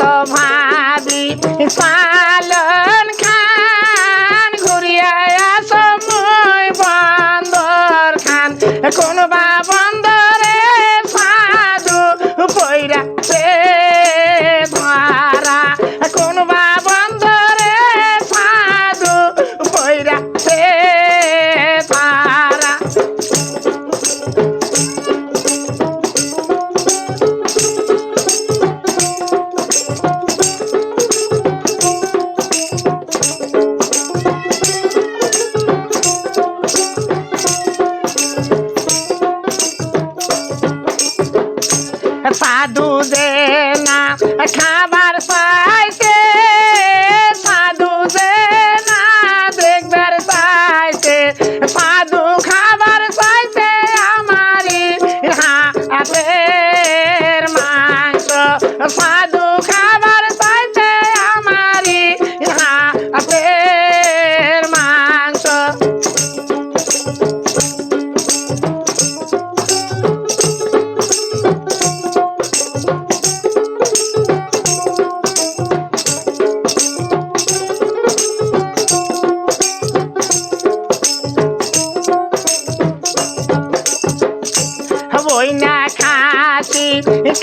তো ভাবি পালন খান ঘুরিয়া সময় বন্দর খান। কোন সাধু দে না খাবার পাইতে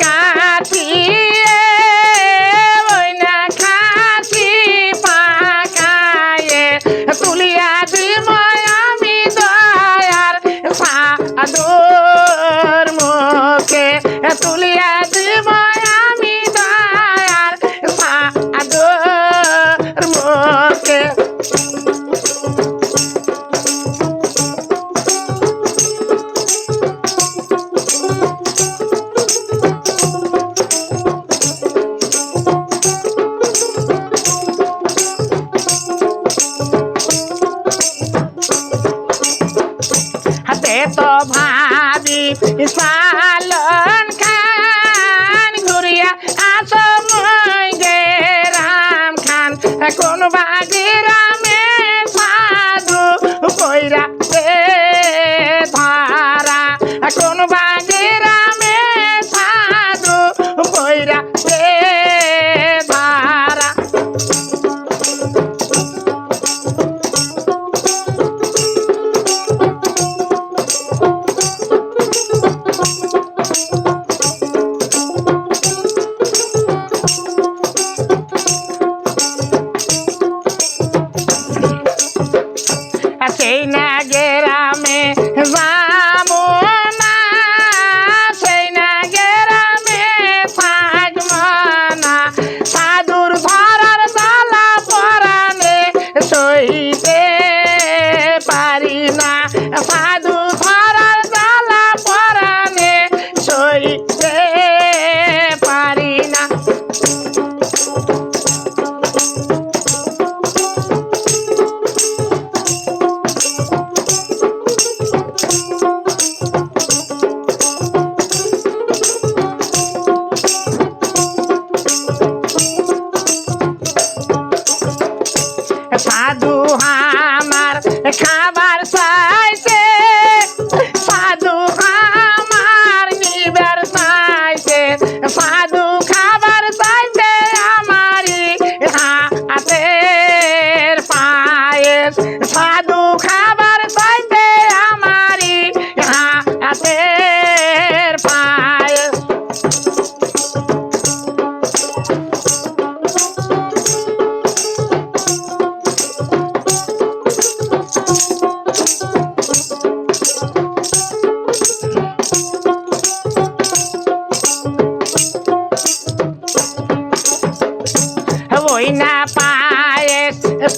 কাটিয়ে ওই না খাসি পাকায়ে। তুলিয়া দিব আমি দয়ার সাধুর মুখে। তুলিয়া ভাবি সাল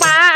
ป้า